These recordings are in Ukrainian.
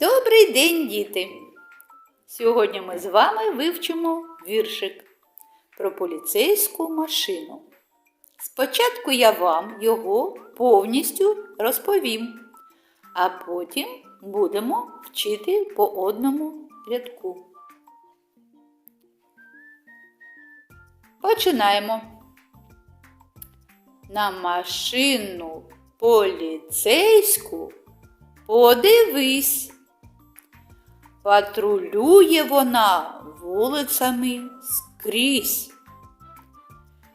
Добрий день, діти! Сьогодні ми з вами вивчимо віршик про поліцейську машину. Спочатку я вам його повністю розповім, а потім будемо вчити по одному рядку. Починаємо. На машину поліцейську подивись. Патрулює вона вулицями скрізь,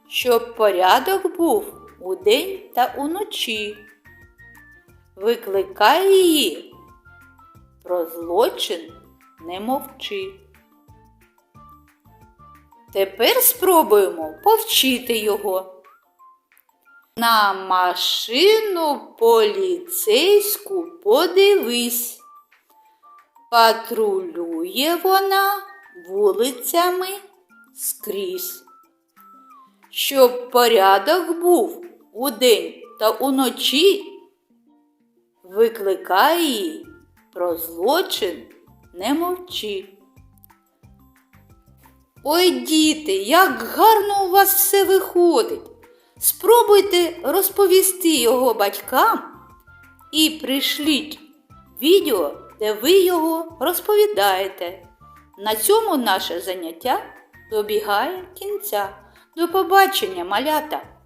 щоб порядок був удень та уночі. Викликай її, про злочин не мовчи. Тепер спробуємо повчити його. На машину поліцейську подивись. Патрулює вона вулицями скрізь. Щоб порядок був удень та уночі, викликай її, про злочин не мовчи. Ой, діти, як гарно у вас все виходить. Спробуйте розповісти його батькам і пришліть відео, де ви його розповідаєте. На цьому наше заняття добігає кінця. До побачення, малята!